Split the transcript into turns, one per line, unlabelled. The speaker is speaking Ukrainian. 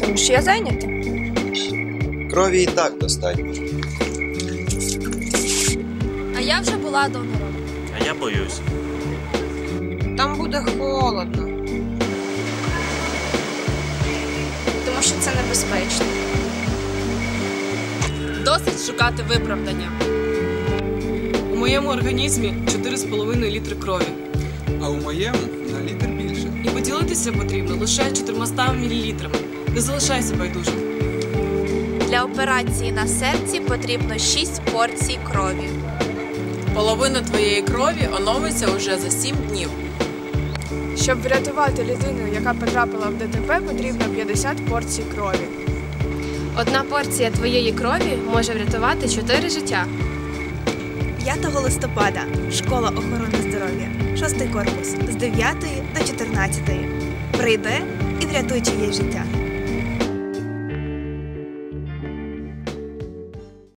думаєш, я зайнята?
Крові і так достатньо.
А я вже була донором.
А я боюсь.
Там буде холодно.
Тому що це небезпечно.
Досить шукати виправдання.
У моєму організмі 4,5 літри крові.
А у моєму на літр більше.
І поділитися потрібно лише 400 мл. Не залишайся байдужим.
Для операції на серці потрібно 6 порцій крові.
Половина твоєї крові оновиться уже за 7 днів.
Щоб врятувати людину, яка потрапила в ДТП, потрібно 50 порцій крові.
Одна порція твоєї крові може врятувати 4 життя.
5 листопада школа охорони здоров'я, 6 корпус з 9 до 14. Прийди і врятуй чиєсь життя.